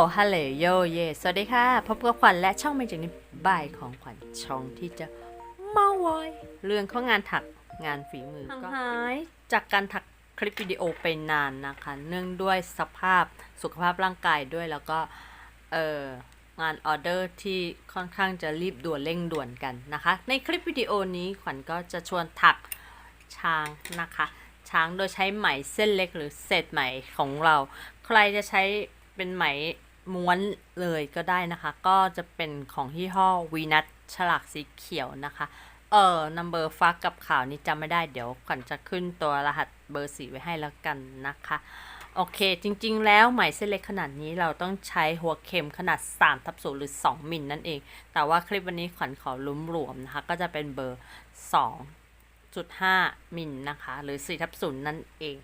ลฮัลโหลโยเย สวัสดีค่ะ พบกับขวัญและช่องเมจิกนิบ่ายของขวัญช่องที่จะเมาวอย เรื่องของงานถักงานฝีมือก็หายจากการถักคลิปวิดีโอไปนานนะคะ เนื่องด้วยสภาพสุขภาพร่างกายด้วยแล้วก็ เอองานออเดอร์ที่ค่อนข้างจะรีบด่วนเร่งด่วนกันนะคะ ในคลิปวิดีโอนี้ขวัญก็จะชวนถักช้างนะคะ ช้างโดยใช้ไหมเส้นเล็กหรือเศษไหมของเรา ใครจะใช้เป็นไหม ม้วนเลยก็ได้นะคะ ก็จะเป็นของยี่ห้อวีนัทฉลากสีเขียวนะคะ เออนัมเบอร์ฟักกับข่าวนี่จำไม่ได้เดี๋ยวขวัญจะขึ้นตัวรหัสเบอร์สีไว้ให้แล้วกันนะคะ โอเค จริงๆ แล้วไหมเส้นเล็กขนาดนี้เราต้องใช้หัวเข็มขนาด3ทับ0หรือ 2 มิลนั่นเอง แต่ว่าคลิปวันนี้ขวัญขอลุ้มรวมนะคะ ก็จะเป็นเบอร์ 2.5 มิลนะคะ หรือ4ทับ0นั่นเอง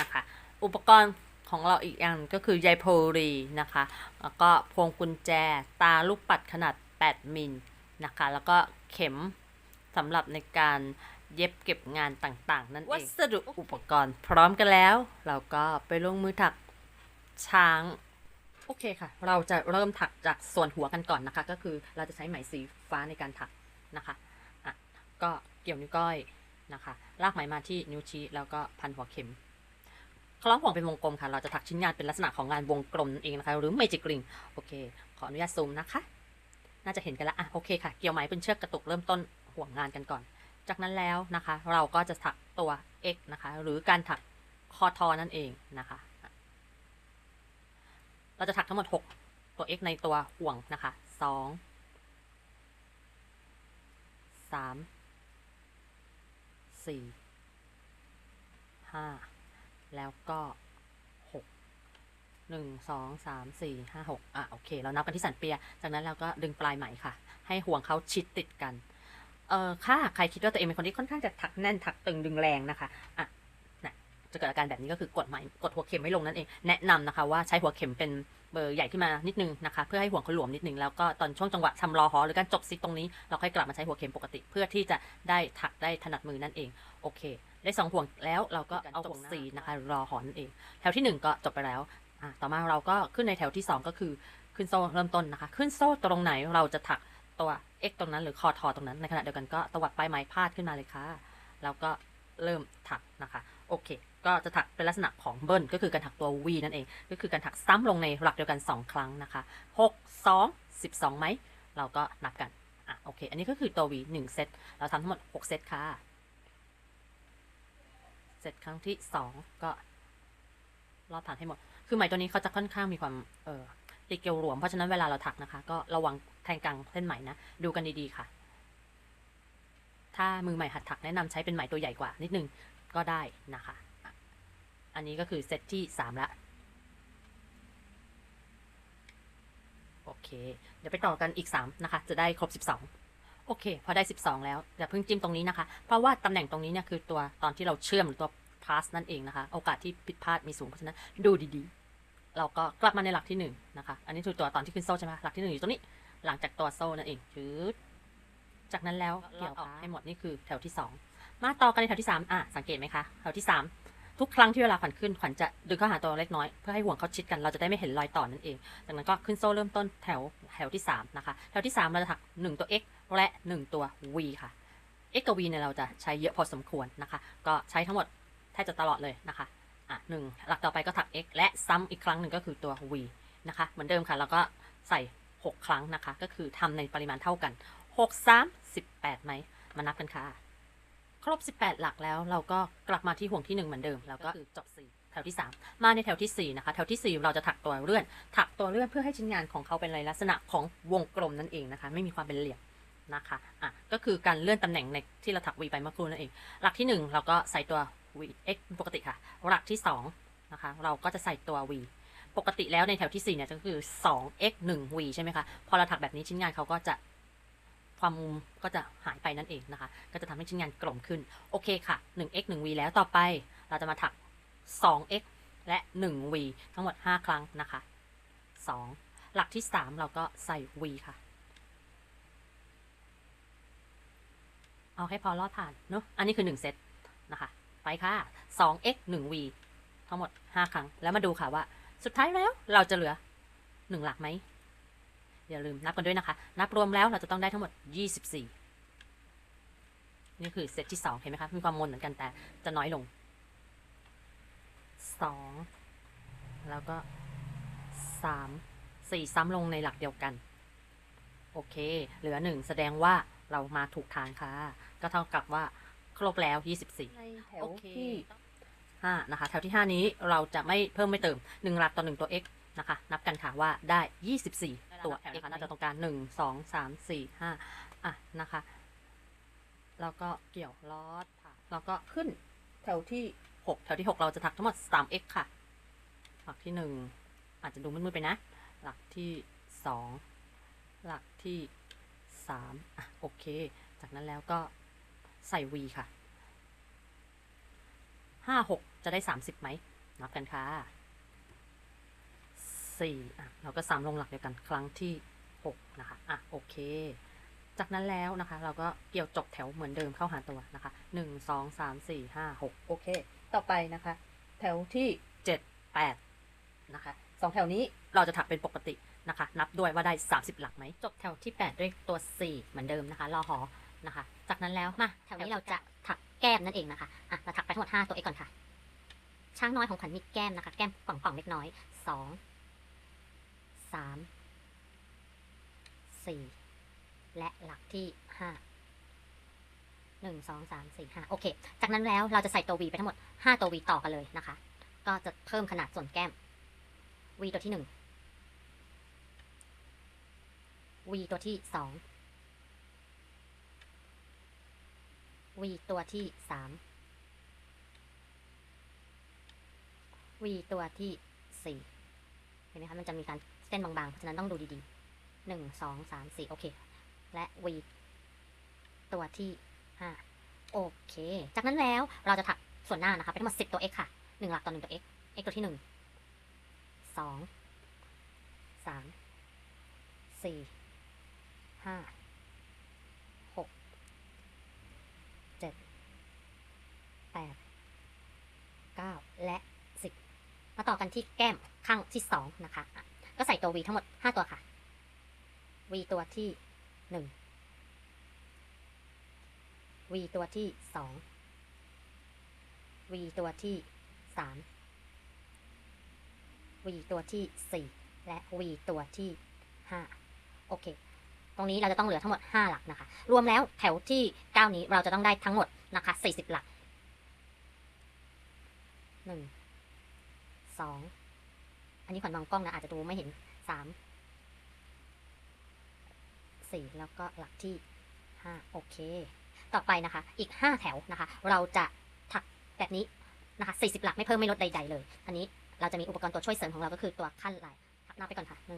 นะคะ อุปกรณ์ ของเราอีกอย่างก็คือใยโพลีนะคะ แล้วก็พวงกุญแจตาลูกปัดขนาด 8 มิลนะคะ แล้วก็เข็มสำหรับในการเย็บเก็บงานต่าง ๆ นั่นเอง วัสดุอุปกรณ์พร้อมกันแล้ว เราก็ไปลงมือถักช้าง โอเคค่ะ เราจะเริ่มถักจากส่วนหัวกันก่อนนะคะ ก็คือเราจะใช้ไหมสีฟ้าในการถักนะคะอะก็เกี่ยวนิ้วก้อยนะคะ ลากไหมมาที่นิ้วชี้แล้วก็พันหัวเข็ม คล้องห่วงเป็นวงกลมค่ะ เราจะถักชิ้นงานเป็นลักษณะของงานวงกลมเองนะคะ หรือเมจิกริงโอเค ขออนุญาตซูมนะคะ น่าจะเห็นกันแล้วอะโอเคค่ะ เกี่ยวไหมเป็นเชือกกระตุกเริ่มต้นห่วงงานกันก่อน จากนั้นแล้วนะคะ เราก็จะถักตัว x นะคะ หรือการถักคอทอนั่นเองนะคะ เราจะถักทั้งหมด 6 ตัว x ในตัวห่วงนะคะ 2 3 4 5 แล้วก็หกหนึ่งสองสามสี่ห้าหกอะโอเค เรานับกันที่สันเปีย จากนั้นเราก็ดึงปลายไหมค่ะ ให้ห่วงเขาชิดติดกัน เออค่ะ ใครคิดว่าตัวเองเป็นคนที่ค่อนข้างจะถักแน่นถักตึงดึงแรงนะคะ อะนะจะเกิดอาการแบบนี้ก็คือกดไหมกดหัวเข็มไม่ลงนั่นเอง แนะนำนะคะว่าใช้หัวเข็มเป็นเบอร์ใหญ่ขึ้นมานิดนึงนะคะ เพื่อให้ห่วงเขาหลวมนิดนึงแล้วก็ตอนช่วงจังหวะทำรอหอหรือการจบซิกตรงนี้ เราค่อยกลับมาใช้หัวเข็มปกติ เพื่อที่จะได้ถักได้ถนัดมือนั่นเอง โอเค ได้สองห่วงแล้วเราก็เอาห่วงสี่นะคะรอหอนนั่นเอง แถวที่หนึ่งก็จบไปแล้วอะต่อมาเราก็ขึ้นในแถวที่สองก็คือขึ้นโซ่เริ่มต้นนะคะ ขึ้นโซ่ตรงไหนเราจะถักตัว x ตรงนั้นหรือคอทอตรงนั้นในขณะเดียวกันก็ตวัดปลายไม้พาดขึ้นมาเลยค่ะแล้วก็เริ่มถักนะคะโอเค ก็จะถักเป็นลักษณะของเบิ้ลก็คือการถักตัว V นั่นเอง ก็คือการถักซ้ำลงในหลักเดียวกัน 2 ครั้งนะคะ6 2 12ไหมเราก็นับกันอะโอเค อันนี้ก็คือตัว V 1เซตเราทำทั้งหมด 6 เซตค่ะ เซตครั้งที่2ก็รอบฐานให้หมด คือไหมตัวนี้เขาจะค่อนข้างมีความเออตีเกลียวหลวม เพราะฉะนั้นเวลาเราถักนะคะ ก็ระวังแทงกลางเส้นไหมนะ ดูกันดีๆค่ะ ถ้ามือใหม่หัดถักแนะนำใช้เป็นไหมตัวใหญ่กว่า นิดนึงก็ได้นะคะ อันนี้ก็คือเซตที่สามละโอเค เดี๋ยวไปต่อกันอีก3นะคะ จะได้ครบ12 โอเค พอได้ 12 แล้วอย่าเพิ่งจิ้มตรงนี้นะคะ เพราะว่าตำแหน่งตรงนี้เนี่ยคือตัวตอนที่เราเชื่อมหรือตัวพาสนั่นเองนะคะ โอกาสที่ผิดพลาดมีสูงเพราะฉะนั้นดูดีๆ เราก็กลับมาในหลักที่1นะคะ อันนี้คือตัวตอนที่ขึ้นโซ่ใช่ไหมหลักที่ 1 อยู่ตรงนี้ หลังจากตัวโซ่นั่นเองชืดจากนั้นแล้วเกี่ยวออกให้หมดนี่คือแถวที่ 2 มาต่อกันในแถวที่ 3 อะ สังเกตไหมคะ แถวที่ 3 ทุกครั้งที่เวลาขวัญขึ้นขวัญจะดึงเข้าหาตัวเล็กน้อยเพื่อให้ห่วงเขาชิดกัน เราจะได้ไม่เห็นรอยต่อนั่นเอง จากนั้นก็ขึ้นโซ่เริ่มต้นแถวแถวที่ 3 นะคะ แถวที่ 3 เราจะถัก 1 ตัว x และ 1 ตัว v ค่ะ x กับ v เนี่ยเราจะใช้เยอะพอสมควรนะคะ ก็ใช้ทั้งหมดแทบจะตลอดเลยนะคะอะหนึ่งหลักต่อไปก็ถัก x และซ้ำอีกครั้งหนึ่งก็คือตัว v นะคะ เหมือนเดิมค่ะแล้วก็ใส่ 6 ครั้งนะคะ ก็คือทำในปริมาณเท่ากัน 6 3 18ไหมมานับกันค่ะ ครบ 18 หลักแล้วเราก็กลับมาที่ห่วงที่ 1 เหมือนเดิม แล้วก็คือจบ4แถวที่ 3 มาในแถวทีสี่4 นะคะ แถวทีสี่ 4 เราจะถักตัวเลื่อน ถักตัวเลื่อนเพื่อให้ชิ้นงานของเขาเป็นในลักษณะของวงกลมนั่นเองนะคะ ไม่มีความเป็นเหลี่ยม นะคะอะก็คือการเลื่อนตำแหน่งในที่เราถัก V ไปเมื่อครู่นั่นเอง หลักที่ 1 เราก็ใส่ตัว V x ปกติค่ะ หลักที่2นะคะเราก็จะใส่ตัว V ปกติแล้วในแถวที่4เนี่ยก็คือ 2 x 1 v ใช่ไหมคะพอเราถักแบบนี้ชิ้นงานเขาก็จะความมุมก็จะหายไปนั่นเองนะคะ ก็จะทำให้ชิ้นงานกลมขึ้น โอเคค่ะ 1x 1v แล้วต่อไปเราจะมาถัก 2x และ 1v ทั้งหมด 5 ครั้งนะคะ 2 หลักที่ 3 เราก็ใส่ v ค่ะ เอาให้พอลอดผ่านเนอะอันนี้คือ 1 เซตนะคะ ไปค่ะ 2x 1v ทั้งหมด 5 ครั้ง แล้วมาดูค่ะว่า สุดท้ายแล้วเราจะเหลือหนึ่งหลักไหมอย่าลืมนับกันด้วยนะคะ นับรวมแล้วเราจะต้องได้ทั้งหมด 24 นี่คือเซตที่สองเห็นไหมคะ มีความมนเหมือนกันแต่จะน้อยลงสองแล้วก็สามสี่ซ้ำลงในหลักเดียวกัน โอเค เหลือหนึ่งแสดงว่าเรามาถูกทางค่ะ ก็เท่ากับว่าครบแล้ว24ในแถโอวเค ที่ห้านะคะ แถวที่ห้านี้เราจะไม่เพิ่มไม่เติมหนึ่งหลักต่อหนึ่งตัว x นะคะ นับกันค่ะว่าได้ 24 ตัว x นะคะน่าจะตรงกลางหนึ่งสองสามสี่ห้าอะนะคะ แล้วก็เกี่ยวลอดผ่านแล้วก็ขึ้น แถวที่หกแถวที่หกเราจะถักทั้งหมด 3x ค่ะ หลักที่หนึ่งอาจจะดูมืดๆไปนะ หลักที่สองหลักที่สามอะ โอเค จากนั้นแล้วก็ ใส่ v ค่ะ ห้าหกจะได้สามสิบไหม นับกันค่ะสี่อะ เราก็สามลงหลักเดียวกันครั้งที่หกนะคะ อะ โอเค จากนั้นแล้วนะคะ เราก็เกี่ยวจบแถวเหมือนเดิมเข้าหาตัวนะคะหนึ่งสองสามสี่ห้าหกโอเค ต่อไปนะคะ แถวที่เจ็ดแปดนะคะสองแถวนี้เราจะถักเป็นปกตินะคะ นับด้วยว่าได้ 30 หลักไหม จบแถวที่ 8 ด้วยตัว 4 เหมือนเดิมนะคะ รอหอ นะคะ จากนั้นแล้วมาแถวนี้เราจะถักแก้มนั่นเองนะคะอะเราถักไปทั้งหมด5ตัว x ก่อนค่ะ ช้างน้อยของขวัญมีแก้มนะคะ แก้มป่องๆเล็กน้อย2 3 4และหลักที่5 1 2 3 4 5โอเค จากนั้นแล้วเราจะใส่ตัว v ไปทั้งหมด5ตัว v ต่อกันเลยนะคะ ก็จะเพิ่มขนาดส่วนแก้ม v ตัวที่1 v ตัวที่2 v ตัวที่สาม v ตัวที่สี่เห็นไหมคะมันจะมีการเส้นบางๆ เพราะฉะนั้นต้องดูดีๆหนึ่งสองสามสี่โอเค และ v ตัวที่ห้าโอเค จากนั้นแล้วเราจะถักส่วนหน้านะคะเป็นทั้งหมดสิบตัว x ค่ะหนึ่งหลักต่อหนึ่งตัว x x ตัวที่หนึ่งสองสามสี่ห้า 8 9 และ 10 มาต่อกันที่แก้มข้างที่ 2 นะคะ ก็ใส่ตัว V ทั้งหมด 5 ตัวค่ะ V ตัวที่ 1 V ตัวที่ 2 V ตัวที่ 3 V ตัวที่ 4 และ V ตัวที่ 5 โอเคตรงนี้เราจะต้องเหลือทั้งหมด 5 หลักนะคะ รวมแล้วแถวที่ 9 นี้เราจะต้องได้ทั้งหมดนะคะ 40 หลัก 1 2อันนี้ขวัญมองกล้องนะอาจจะดูไม่เห็น3 4แล้วก็หลักที่5โอเค ต่อไปนะคะ อีก5แถวนะคะ เราจะถักแบบนี้นะคะ40หลักไม่เพิ่มไม่ลดใด ๆ เลย อันนี้เราจะมีอุปกรณ์ตัวช่วยเสริมของเราก็คือตัวขั้นลายถักหน้าไปก่อนค่ะ1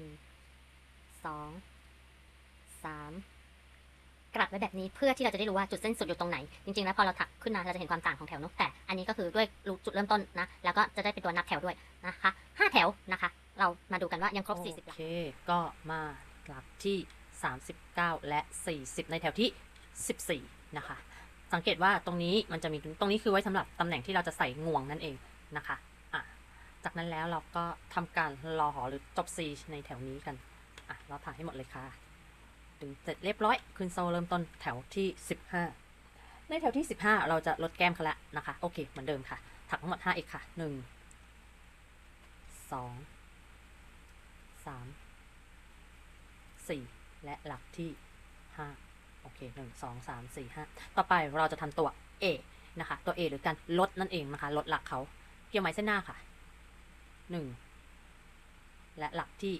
2สาม กลับไว้แบบนี้เพื่อที่เราจะได้รู้ว่าจุดเส้นสุดอยู่ตรงไหน จริงๆแล้วพอเราถักขึ้นมาเราจะเห็นความต่างของแถวเนอะแต่อันนี้ก็คือด้วยรู้จุดเริ่มต้นนะ แล้วก็จะได้เป็นตัวนับแถวด้วยนะคะห้าแถวนะคะ เรามาดูกันว่ายังครบ 40หโอลักเค ก็มาหลักที่ 39 และ 40 ในแถวที่ 14 นะคะ สังเกตว่าตรงนี้มันจะมีตรงนี้คือไว้สำหรับตำแหน่งที่เราจะใส่งวงนั่นเองนะคะอะจากนั้นแล้วเราก็ทำการรอหอหรือจบ C ในแถวนี้กันอะเราถ่ายให้หมดเลยค่ะ ดึงเสร็จเรียบร้อยขึ้นโซ่เริ่มต้นแถวที่ 15 ในแถวที่ 15 เราจะลดแก้มเขาละนะคะ โอเค เหมือนเดิมค่ะ ถักทั้งหมด 5 อีกค่ะ 1 2 3 4 และหลักที่ 5 โอเค 1 2 3 4 5 ต่อไปเราจะทำตัว A นะคะ ตัว A หรือการลดนั่นเองนะคะ ลดหลักเขา เกี่ยวไม้เส้นหน้าค่ะ 1 และหลักที่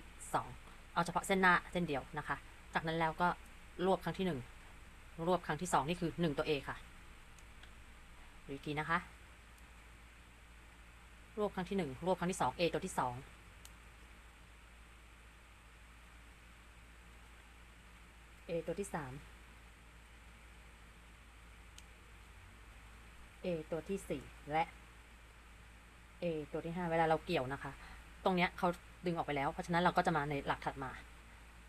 2 เอาเฉพาะเส้นหน้าเส้นเดียวนะคะ จากนั้นแล้วก็รวบครั้งที่ 1 รวบครั้งที่ 2 นี่คือ 1 ตัว A ค่ะดูอีกทีนะคะ รวบครั้งที่ 1 รวบครั้งที่ 2 A ตัวที่ 2 A ตัวที่ 3 A ตัวที่ 4 และ A ตัวที่ 5 เวลาเราเกี่ยวนะคะ ตรงเนี้ยเขาดึงออกไปแล้ว เพราะฉะนั้นเราก็จะมาในหลักถัดมา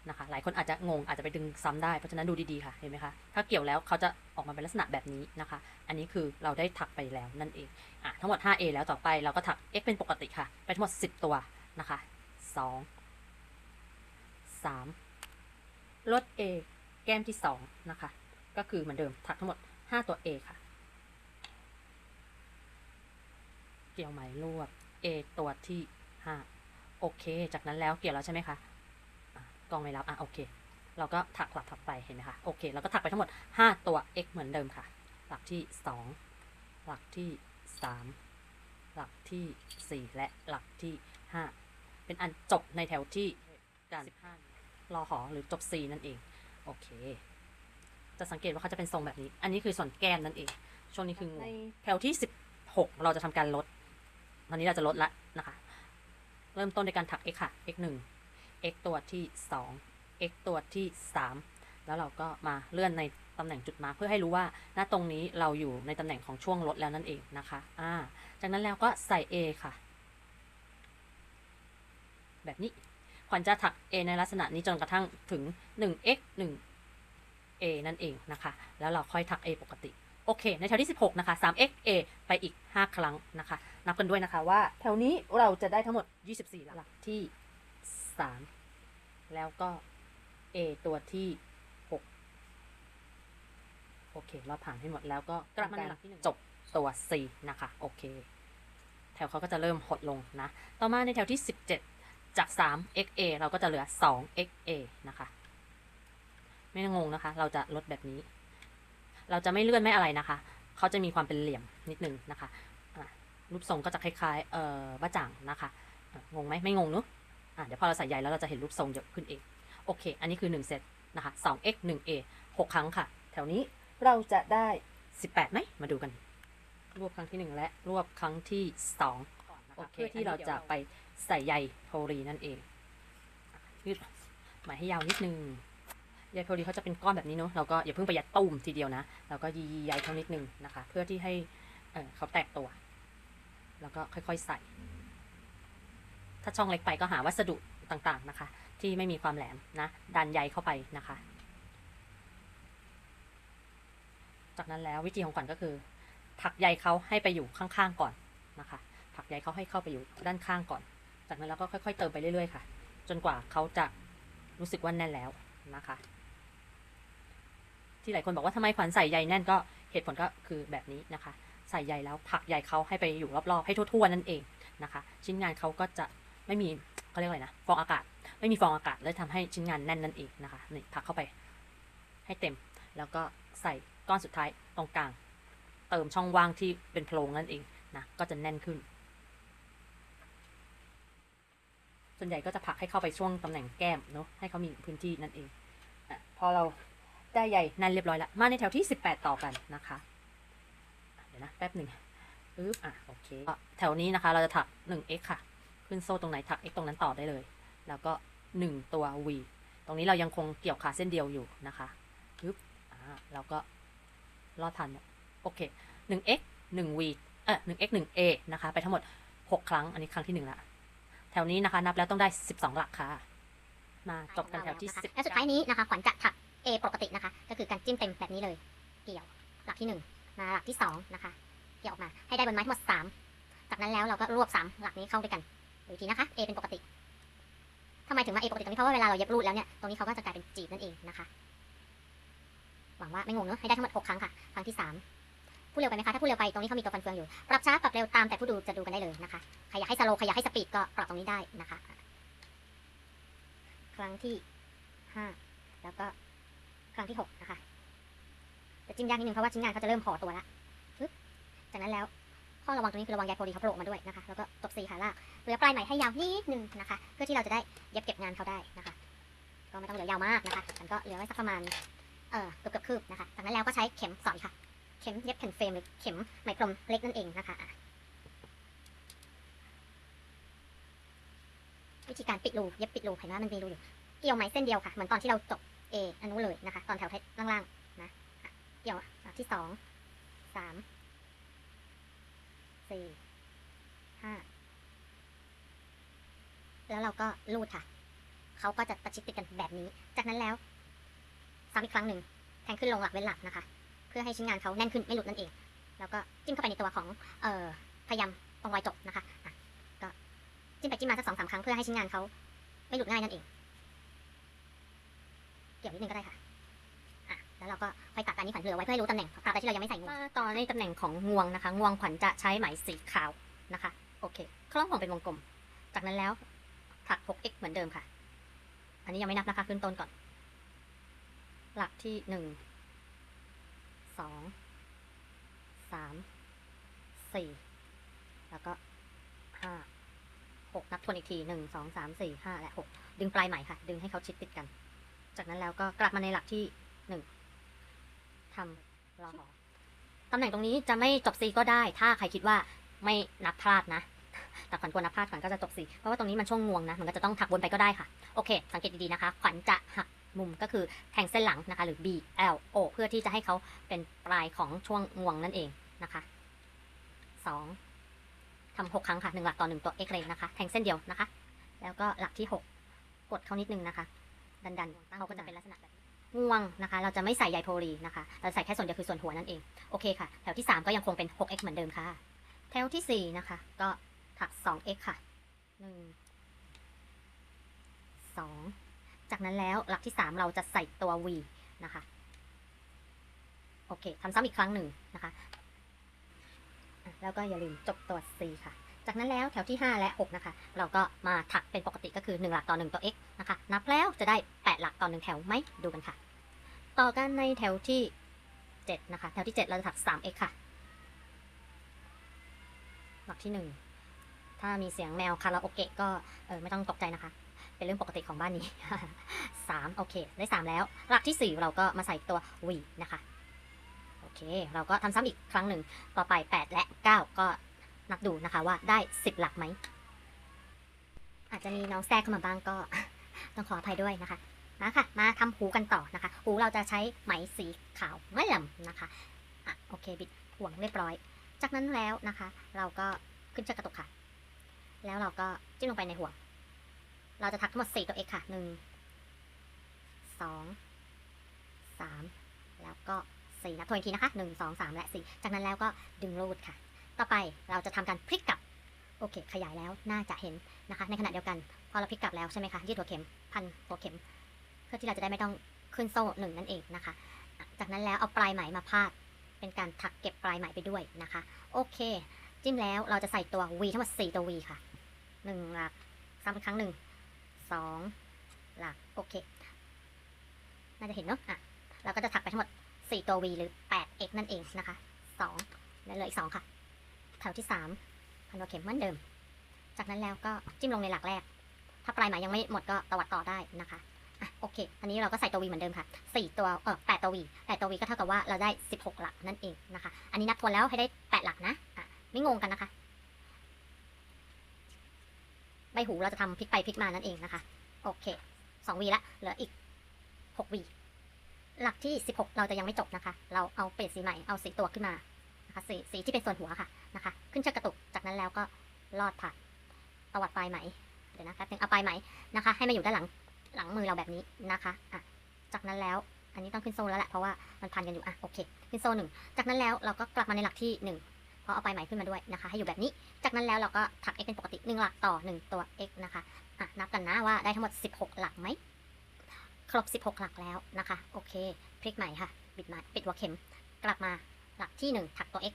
นะคะ หลายคนอาจจะงงอาจจะไปดึงซ้ำได้ เพราะฉะนั้นดูดีๆค่ะ เห็นไหมคะ ถ้าเกี่ยวแล้วเขาจะออกมาเป็นลักษณะแบบนี้นะคะ อันนี้คือเราได้ถักไปแล้วนั่นเองอะทั้งหมด 5A แล้วต่อไปเราก็ถัก x เป็นปกติค่ะ ไปทั้งหมด 10 ตัวนะคะ2สามลด A แก้มที่สองนะคะ ก็คือเหมือนเดิมถักทั้งหมดห้าตัว A ค่ะ เกี่ยวไหมรวบ A ตัวที่ห้าโอเค จากนั้นแล้วเกี่ยวแล้วใช่ไหมคะ กล้องไม่รับอะโอเค เราก็ถักหลักถักไปเห็นไหมคะโอเคเราก็ถักไปทั้งหมด 5 ตัว x เหมือนเดิมค่ะ หลักที่ 2 หลักที่ 3 หลักทีสี่ 4 และหลักที่ 5 เป็นอันจบในแถวที่การรอหอหรือจบ C นั่นเอง โอเค จะสังเกตว่าเขาจะเป็นทรงแบบนี้ อันนี้คือส่วนแก้มนั่นเอง ช่วงนี้คืองูในแถวที่ 16 เราจะทำการลดตอนนี้เราจะลดละนะคะ เริ่มต้นในการถัก x ค่ะ x 1 x ตัวที่ 2 x ตัวที่ 3 แล้วเราก็มาเลื่อนในตำแหน่งจุดมาเพื่อให้รู้ว่าหน้าตรงนี้เราอยู่ในตำแหน่งของช่วงลดแล้วนั่นเองนะคะอ่าจากนั้นแล้วก็ใส่ a ค่ะ แบบนี้ขวัญจะถัก a ในลักษณะนี้จนกระทั่งถึง 1x 1 a นั่นเองนะคะ แล้วเราค่อยถัก a ปกติโอเค ในแถวที่ 16 นะคะ 3x a ไปอีก 5 ครั้งนะคะ นับกันด้วยนะคะว่า แถวนี้เราจะได้ทั้งหมด 24 หลักที่ 3 แล้วก็ A ตัวที่ 6 โอเค เราผ่านให้หมดแล้วก็กลับมาในหลักที่1จบตัว C นะคะ โอเค แถวเขาก็จะเริ่มหดลงนะ ต่อมาในแถวที่ 17 จาก 3 XA เราก็จะเหลือ 2 XA นะคะ ไม่ต้องงงนะคะ เราจะลดแบบนี้ เราจะไม่เลื่อนไม่อะไรนะคะ เขาจะมีความเป็นเหลี่ยมนิดนึงนะคะอะรูปทรงก็จะคล้ายๆ เอ่อบ้าจ่างนะคะอะงงไหมไม่งงเนอะ อะเดี๋ยวพอเราใส่ใยแล้วเราจะเห็นรูปทรงเยอะขึ้นเอง โอเค อันนี้คือ 1 เซตนะคะ 2x 1a 6 ครั้งค่ะ แถวนี้เราจะได้ 18ไหมมาดูกัน รวบครั้งที่ 1 และรวบครั้งที่2โอเคเพื่อที่เราจะไปใส่ใยโพลีนั่นเองอะยืดหมายให้ยาวนิดนึงใยโพลีเขาจะเป็นก้อนแบบนี้เนาะเราก็อย่าเพิ่งไปยัดตุ้มทีเดียวนะเราก็ยีๆใยเขานิดนึงนะคะ เพื่อที่ให้เอ่อเขาแตกตัว แล้วก็ค่อยๆใส่ ถ้าช่องเล็กไปก็หาวัสดุต่างๆนะคะ ที่ไม่มีความแหลมนะดันใยเข้าไปนะคะ จากนั้นแล้ววิธีของขวัญก็คือถักใยเขาให้ไปอยู่ข้างๆก่อนนะคะถักใยเขาให้เข้าไปอยู่ด้านข้างก่อน จากนั้นเราก็ค่อย ๆ เติมไปเรื่อยๆค่ะ จนกว่าเขาจะรู้สึกว่าแน่นแล้วนะคะ ที่หลายคนบอกว่าทำไมขวัญใส่ใยแน่นก็เหตุผลก็คือแบบนี้นะคะ ใส่ใยแล้วผลักใยเขาให้ไปอยู่รอบๆ ให้ทั่วๆนั่นเองนะคะ ชิ้นงานเขาก็จะ ไม่มีเขาเรียกอะไรนะฟองอากาศ ไม่มีฟองอากาศเลยทำให้ชิ้นงานแน่นนั่นเองนะคะนี่ผักเข้าไปให้เต็ม แล้วก็ใส่ก้อนสุดท้ายตรงกลาง เติมช่องว่างที่เป็นโพรงนั่นเองนะก็จะแน่นขึ้น ส่วนใหญ่ก็จะผักให้เข้าไปช่วงตำแหน่งแก้มเนาะให้เขามีพื้นที่นั่นเองอะพอเราได้ใยแน่นเรียบร้อยแล้วมาในแถวที่ 18 ต่อกันนะคะะเดี๋ยวนะแป๊บหนึ่งปึ๊บอะโอเคแถวนี้นะคะเราจะถัก 1x ค่ะ ขึ้นโซ่ตรงไหนถัก x ตรงนั้นต่อได้เลย แล้วก็ 1 ตัว v ตรงนี้เรายังคงเกี่ยวขาเส้นเดียวอยู่นะคะปึ๊บอ่าแล้วก็ลอดทันเนี่ยโอเค 1x 1 v เออ 1x 1a นะคะ ไปทั้งหมด 6 ครั้ง อันนี้ครั้งที่1ละแถวนี้นะคะ นับแล้วต้องได้ 12 หลักค่ะ มาจบกันแถวที่10และสุดท้ายนี้นะคะขวัญจะถัก A ปกตินะคะ ก็คือการจิ้มเต็มแบบนี้เลย เกี่ยวหลักที่หนึ่งมาหลักที่สองนะคะ เกี่ยวออกมาให้ได้บนไม้ทั้งหมดสามจากนั้นแล้วเราก็รวบสามหลักนี้เข้าด้วยกันดู อีกทีนะคะ A เป็นปกติทำไมถึงมา A ปกติตรงนี้เพราะว่าเวลาเราเย็บรูดแล้วเนี่ย ตรงนี้เขาก็จะกลายเป็นจีบนั่นเองนะคะ หวังว่าไม่งงเนอะให้ได้ทั้งหมดหกครั้งค่ะ ครั้งที่สามพูดเร็วไปไหมคะ ถ้าพูดเร็วไปตรงนี้เขามีตัวฟันเฟืองอยู่ ปรับช้า ปรับเร็วตามแต่ผู้ดูจะดูกันได้เลยนะคะ ใครอยากให้สโลว์ ใครอยากให้สปีดก็ปรับตรงนี้ได้นะคะ ครั้งที่ห้าแล้วก็ครั้งที่หกนะคะจะจิ้มยากนิดนึงเพราะว่าชิ้นงานเขาจะเริ่มห่อตัวละจากนั้นแล้ว ข้อระวังตรงนี้คือระวังใยโพลีเขาโผล่มาด้วยนะคะ แล้วก็ตบสีขาลากเหลือปลายไหมให้ยาวนิดนึงนะคะ เพื่อที่เราจะได้เย็บเก็บงานเขาได้นะคะ ก็ไม่ต้องเหลือยาวมากนะคะมันก็เหลือไว้สักประมาณ เออเกือบเกือบคืบนะคะ จากนั้นแล้วก็ใช้เข็มสอยค่ะ เข็มเย็บแผ่นเฟรมหรือเข็มไหมพรมเล็กนั่นเองนะคะวิธีการปิดรูเย็บปิดรูเห็นว่ามันมีรูอยู่ เกี่ยวไหมเส้นเดียวค่ะ เหมือนตอนที่เราจบ A อันนู้นเลยนะคะ ตอนแถวท้ายล่างๆนะเกี่ยวที่สองสาม สี่ห้าแล้วเราก็ลูดค่ะ เขาก็จะประชิดติดกันแบบนี้ จากนั้นแล้วซ้ำอีกครั้งหนึ่งแทงขึ้นลงหลักเว้นหลักนะคะ เพื่อให้ชิ้นงานเขาแน่นขึ้นไม่หลุดนั่นเอง แล้วก็จิ้มเข้าไปในตัวของเอ่อพยายามตรงรอยจบนะคะก็จิ้มไปจิ้มมาสักสองสามครั้งเพื่อให้ชิ้นงานเขาไม่หลุดง่ายนั่นเอง เกี่ยวนิดนึงก็ได้ค่ะ แล้วเราก็ค่อยตัดอันนี้ขวัญเหลือไว้เพื่อให้รู้ตำแหน่งตราบใดที่เรายังไม่ใส่งวงตอนในตำแหน่งของงวงนะคะ งวงขวัญจะใช้ไหมสีขาวนะคะ โอเคคล้องห่วงเป็นวงกลม จากนั้นแล้วถัก 6x เหมือนเดิมค่ะ อันนี้ยังไม่นับนะคะขึ้นต้นก่อน หลักที่หนึ่งสองสามสี่แล้วก็ห้าหกนับทวนอีกทีหนึ่งสองสามสี่ห้าและหกดึงปลายไหมค่ะ ดึงให้เขาชิดติดกัน จากนั้นแล้วก็กลับมาในหลักที่หนึ่ง ทำรอหอตำแหน่งตรงนี้จะไม่จบซีก็ได้ ถ้าใครคิดว่าไม่นับพลาดนะ แต่ขวัญกลัวนับพลาดขวัญก็จะจบซีเพราะว่าตรงนี้มันช่วงงวงนะ มันก็จะต้องถักวนไปก็ได้ค่ะ โอเค สังเกตดีๆนะคะ ขวัญจะหักมุมก็คือแทงเส้นหลังนะคะ หรือ B L O เพื่อที่จะให้เขาเป็นปลายของช่วงงวงนั่นเองนะคะสองทำหกครั้งค่ะหนึ่งหลักต่อหนึ่งตัว x เลยนะคะ แทงเส้นเดียวนะคะ แล้วก็หลักที่หกกดเขานิดนึงนะคะ ดันดันๆเขาก็จะเป็นลักษณะแบบนี้ งวงนะคะ เราจะไม่ใส่ใยโพลีนะคะ เราใส่แค่ส่วนเดียวคือส่วนหัวนั่นเอง โอเคค่ะ แถวที่ 3 ก็ยังคงเป็น 6x เหมือนเดิมค่ะ แถวทีสี่4 นะคะ ก็ถัก 2x ค่ะ 1 2 จากนั้นแล้วหลักที่ 3 เราจะใส่ตัว v นะคะ โอเคทำซ้ำอีกครั้งหนึ่งนะคะอะแล้วก็อย่าลืมจบตัว c ค่ะจากนั้นแล้วแถวที่ 5 และ 6 นะคะ เราก็มาถักเป็นปกติก็คือ 1 หลักต่อ 1 ตัว x นะคะ นับแล้วจะได้ 8 หลักต่อ 1 แถวไหมดูกันค่ะ ต่อกันในแถวที่ 7 นะคะ แถวที่ 7 เราจะถัก 3x ค่ะ หลักที่ 1 ถ้ามีเสียงแมวคาราโอเกะก็เออไม่ต้องตกใจนะคะ เป็นเรื่องปกติของบ้านนี้ 3 โอเค ได้ 3 แล้ว หลักที่ 4 เราก็มาใส่ตัว v นะคะ โอเค เราก็ทำซ้ำอีกครั้งหนึ่ง ต่อไป 8 และ 9 ก็นับดูนะคะว่าได้ 10 หลักไหม อาจจะมีน้องแทรกเข้ามาบ้างก็ต้องขออภัยด้วยนะคะ มาค่ะมาทำหูกันต่อนะคะ หูเราจะใช้ไหมสีขาวมะลำนะคะอะโอเคบิดห่วงเรียบร้อย จากนั้นแล้วนะคะ เราก็ขึ้นเชือกกระตุกค่ะ แล้วเราก็จิ้มลงไปในห่วง เราจะทักทั้งหมด4ตัว x ค่ะ1 2 3แล้วก็4นับทวนทีนะคะ1 2 3และ4จากนั้นแล้วก็ดึงรูดค่ะ ต่อไปเราจะทำการพลิกกลับโอเค ขยายแล้วน่าจะเห็นนะคะ ในขณะเดียวกัน พอเราพลิกกลับแล้วใช่ไหมคะ ยืดหัวเข็ม พันหัวเข็ม พื่อที่เราจะได้ไม่ต้องขึ้นโซ่หนึ่งนั่นเองนะคะ จากนั้นแล้วเอาปลายไหมมาพาด เป็นการถักเก็บปลายไหมไปด้วยนะคะ โอเค จิ้มแล้วเราจะใส่ตัว V ทั้งหมด 4 ตัว V ค่ะ 1 หลักซ้ำอีกครั้งหนึ่งสองหลัก โอเค น่าจะเห็นเนาะอะเราก็จะถักไปทั้งหมด 4 ตัว V หรือ 8x นั่นเองนะคะ 2 และเหลืออีก 2 ค่ะ แถวที่ 3 พันหัวเข็มเหมือนเดิม จากนั้นแล้วก็จิ้มลงในหลักแรก ถ้าปลายไหมยังไม่หมดก็ตวัดต่อได้นะคะ อะโอเค อันนี้เราก็ใส่ตัว V เหมือนเดิมค่ะ 4 ตัว เออ8ตัว V 8ตัว V ก็เท่ากับว่าเราได้ 16 หลักนั่นเองนะคะ อันนี้นับทวนแล้วให้ได้ 8 หลักนะอะไม่งงกันนะคะ ใบหูเราจะทำพลิกไปพลิกมานั่นเองนะคะ โอเค2 V ละ เหลืออีก6 V หลักที่ 16 เราจะยังไม่จบนะคะ เราเอาเปลี่ยนสีใหม่ เอาสีตัวขึ้นมานะคะสีสีที่เป็นส่วนหัวค่ะนะคะ ขึ้นเชือกกระตุก จากนั้นแล้วก็ลอดผ่านตวัดปลายไหม เดี๋ยวนะแป๊บนึงเอาปลายไหมนะคะ ให้มาอยู่ด้านหลัง หลังมือเราแบบนี้นะคะอะจากนั้นแล้วอันนี้ต้องขึ้นโซ่แล้วแหละเพราะว่ามันพันกันอยู่อะโอเค ขึ้นโซ่หนึ่งจากนั้นแล้วเราก็กลับมาในหลักที่หนึ่งเพราะเอาไปลายไหม่ขึ้นมาด้วยนะคะ ให้อยู่แบบนี้ จากนั้นแล้วเราก็ถัก x เป็นปกติหนึ่งหลักต่อหนึ่งตัว x นะคะอะนับกันนะว่าได้ทั้งหมด 16 หลักไหมครบ 16 หลักแล้วนะคะ โอเค พลิกใหม่ค่ะ บิดไหมปิดหัวเข็ม กลับมาหลักที่ 1 ถักตัว x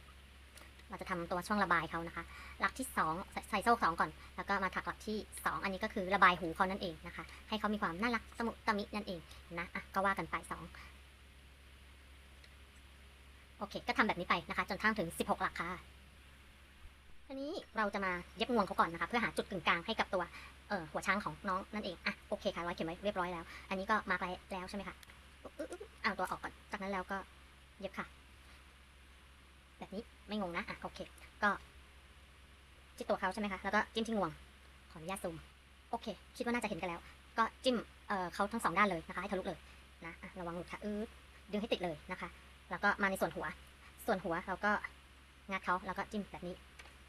เราจะทำตัวช่องระบายเขานะคะ หลักที่2ใส่ใส่โซ่สองก่อน แล้วก็มาถักหลักที่ 2 อันนี้ก็คือระบายหูเขานั่นเองนะคะ ให้เขามีความน่ารักตะมุตมินั่นเองนะอะก็ว่ากันไป 2 โอเค ก็ทำแบบนี้ไปนะคะ จนทั้งถึง 16 หลักค่ะทีนี้เราจะมาเย็บงวงเขาก่อนนะคะ เพื่อหาจุดกึ่งกลางให้กับตัวเออหัวช้างของน้องนั่นเองอะโอเคค่ะร้อยเข็มไว้เรียบร้อยแล้ว อันนี้ก็มาไปแล้วใช่ไหมคะอึ๊บอึ๊บอึ๊บเอาตัวออกก่อนจากนั้นแล้วก็เย็บค่ะ แบบนี้ไม่งงนะอะโอเค ก็จิ้มตัวเขาใช่ไหมคะ แล้วก็จิ้มที่งวง ขออนุญาตซูม โอเค คิดว่าน่าจะเห็นกันแล้ว ก็จิ้มเอ่อเขาทั้งสองด้านเลยนะคะ ให้ทะลุเลยนะะระวังหลุดค่ะอืดดึงให้ติดเลยนะคะ แล้วก็มาในส่วนหัว ส่วนหัวเราก็งัดเขาแล้วก็จิ้มแบบนี้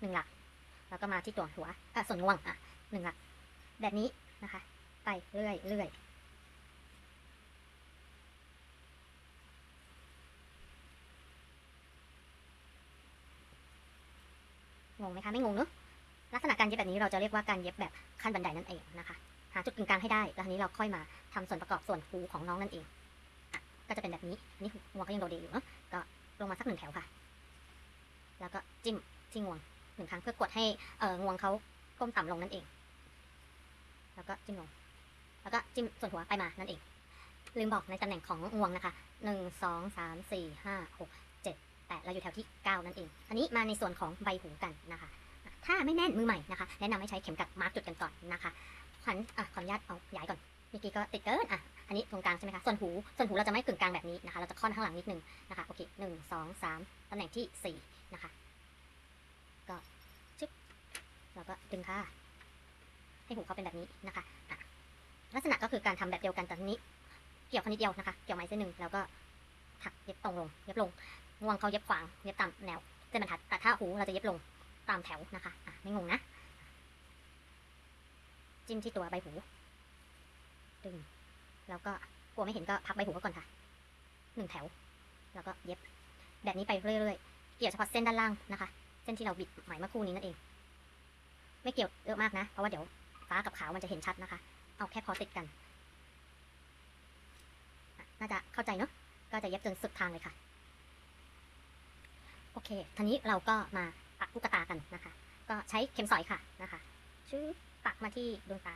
หนึ่งหลัก แล้วก็มาที่ตัวหัวเอ่อส่วนงวงอะหนึ่งหลัก แบบนี้นะคะ ไปเรื่อยเรื่อย งงไหมคะไม่งงเนอะลักษณะการเย็บแบบนี้เราจะเรียกว่าการเย็บแบบขั้นบันไดนั่นเองนะคะ หาจุดกึ่งกลางให้ได้แล้วทีนี้เราค่อยมาทำส่วนประกอบส่วนหูของน้องนั่นเองอก็จะเป็นแบบนี้นี่งวงเขายังโดเดอยู่เนาะก็ลงมาสักหนึ่งแถวค่ะ แล้วก็จิ้มที่งวงหนึ่งครั้งเพื่อกดให้เอองวงเขาก้มต่ำลงนั่นเอง แล้วก็จิ้มลง แล้วก็จิ้มส่วนหัวไปมานั่นเอง ลืมบอกในตำแหน่งของงวงนะคะหนึ่งสองสามสี่ห้าหก แปดเราอยู่แถวที่เก้านั่นเอง อันนี้มาในส่วนของใบหูกันนะคะ ถ้าไม่แม่นมือใหม่นะคะ แนะนำให้ใช้เข็มกัดมาร์กจุดกันก่อนนะคะขวัญอะขออนุญาตเอาย้ายก่อนเมื่อกี้ก็ติดเกินอะอันนี้ตรงกลางใช่ไหมคะส่วนหูส่วนหูเราจะไม่กึ่งกลางแบบนี้นะคะ เราจะค่อนข้างหลังนิดนึงนะคะโอเคหนึ่งสองสามตำแหน่งที่สี่นะคะ ก็ชึบแล้วก็ดึงค่ะ ให้หูเขาเป็นแบบนี้นะคะะลักษณะก็คือการทำแบบเดียวกันแต่ทีนี้ เกี่ยวเขานิดเดียวนะคะ เกี่ยวไม้เส้นหนึ่งแล้วก็ถักเย็บตรงลงเย็บลง งวงเขาเย็บขวางเย็บตามแนวเส้นบรรทัดแต่ถ้าหูเราจะเย็บลงตามแถวนะคะอะไม่งงนะจิ้มที่ตัวใบหูดึงแล้วก็กลัวไม่เห็นก็พับใบหูก่อนค่ะหนึ่งแถว แล้วก็เย็บ แบบนี้ไปเรื่อยๆ เกี่ยวเฉพาะเส้นด้านล่างนะคะ เส้นที่เราบิดไหมเมื่อคู่นี้นั่นเอง ไม่เกี่ยวเยอะมากนะ เพราะว่าเดี๋ยวฟ้ากับขาวมันจะเห็นชัดนะคะ เอาแค่พอติดกัน น่าจะเข้าใจเนาะก็จะเย็บจนสุดทางเลยค่ะ โอเคทีนี้เราก็มาปักลูกตากันนะคะ ก็ใช้เข็มสอยค่ะนะคะชื่อปักมาที่ดวงตา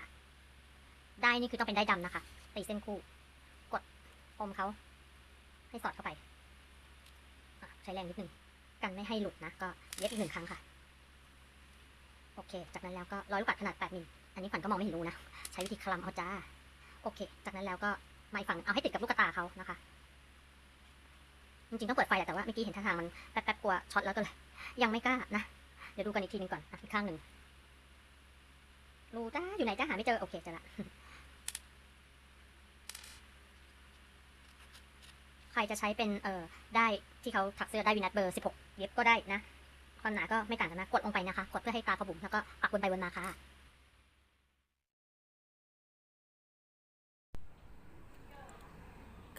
ได้นี่คือต้องเป็นได้ดำนะคะตีเส้นคู่ กดอมเขาให้สอดเข้าไป ใช้แรงนิดนึงกันไม่ให้หลุดนะ ก็เย็บอีกหนึ่งครั้งค่ะ โอเค จากนั้นแล้วก็ร้อยลูกปัดขนาด 8มิลอันนี้ขวัญก็มองไม่เห็นรูนะ ใช้วิธีคลำเอาจ้า โอเค จากนั้นแล้วก็มาอีกฝั่งเอาให้ติดกับลูกตาเขานะคะ จริงๆต้องเปิดไฟแหละแต่ว่าเมื่อกี้เห็นท่าทางมันแป๊บๆกลัวช็อตแล้วก็เลย ยังไม่กล้านะ เดี๋ยวดูกันอีกทีหนึงก่อนอะอีกข้างหนึ่งรูจ้าอยู่ไหนจ้าหาไม่เจอโอเคเจอละใครจะใช้เป็นเอ่อได้ที่เขาถักเสื้อได้วินัทเบอร์ 16 เย็บก็ได้นะความหนาก็ไม่ต่างกันนะ กดลงไปนะคะ กดเพื่อให้ตาเขาบุ๋มแล้วก็ปักวนไปวนมาค่ะ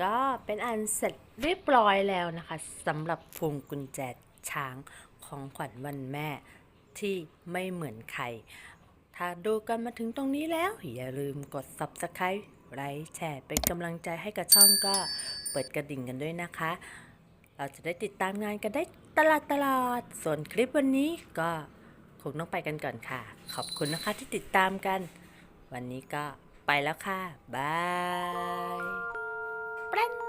ก็เป็นอันเสร็จเรียบร้อยแล้วนะคะสำหรับพวงกุญแจช้างของขวัญวันแม่ที่ไม่เหมือนใคร ถ้าดูกันมาถึงตรงนี้แล้ว อย่าลืมกด subscribe ไลค์แชร์ เป็นกำลังใจให้กับช่องก็เปิดกระดิ่งกันด้วยนะคะ เราจะได้ติดตามงานกันได้ตลอดตลอด ส่วนคลิปวันนี้ก็คงต้องไปกันก่อนค่ะ ขอบคุณนะคะที่ติดตามกัน วันนี้ก็ไปแล้วค่ะ บาย Aprende.